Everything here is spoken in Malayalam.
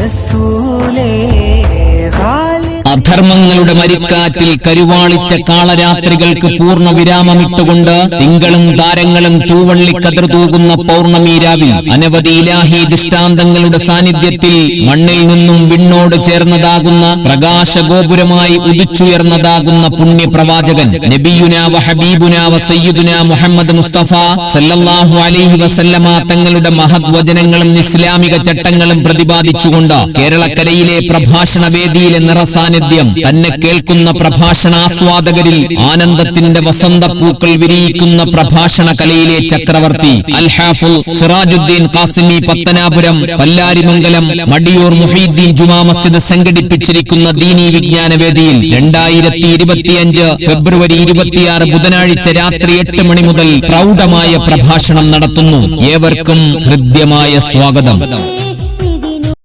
റസൂലേ ഖാലിദ് അധർമ്മങ്ങളുടെ മരിക്കാറ്റിൽ കരുവാളിച്ച കാളരാത്രികൾക്ക് പൂർണ വിരാമമിട്ടുകൊണ്ട് തിങ്കളും താരങ്ങളും തൂവള്ളി തൂകുന്ന പൗർണമി രാവിൽ അനവധി ഇലാഹി ദൃഷ്ടാന്തങ്ങളുടെ സാന്നിധ്യത്തിൽ മണ്ണിൽ നിന്നും വിണ്ണോട് ചേർന്നതാകുന്ന പ്രകാശ ഗോപുരമായി ഉദിച്ചുയർന്നതാകുന്ന പുണ്യപ്രവാചകൻ നബിയുനാവ ഹബീബുനാവ സയ്യിദുനാ മുഹമ്മദ് മുസ്തഫ സല്ലല്ലാഹു അലൈഹി വസല്ലമ തങ്ങളുടെ മഹത് വചനങ്ങളും ഇസ്ലാമിക ചട്ടങ്ങളും പ്രതിപാദിച്ചുകൊണ്ട് കേരളക്കരയിലെ പ്രഭാഷണ വേദിയിലെ നിറസാന്നിധ്യം തന്നെ കേൾക്കുന്ന പ്രഭാഷണാസ്വാദകരിൽ ആനന്ദത്തിന്റെ വസന്തപ്പൂക്കൾ വിരിയിക്കുന്ന പ്രഭാഷണ കലയിലെ ചക്രവർത്തി അൽഹാഫുൽ സിറാജുദ്ദീൻ കാസിമി പത്തനാപുരം പല്ലാരിമംഗലം മടിയൂർ മുഹീദ്ദീൻ ജുമാ മസ്ജിദ് സംഘടിപ്പിച്ചിരിക്കുന്ന ദീനി വിജ്ഞാന വേദിയിൽ രണ്ടായിരത്തി ഇരുപത്തിയഞ്ച് ഫെബ്രുവരി ഇരുപത്തിയാറ് ബുധനാഴ്ച രാത്രി എട്ട് മണി മുതൽ പ്രൗഢമായ പ്രഭാഷണം നടത്തുന്നു. ഏവർക്കും ഹൃദ്യമായ സ്വാഗതം.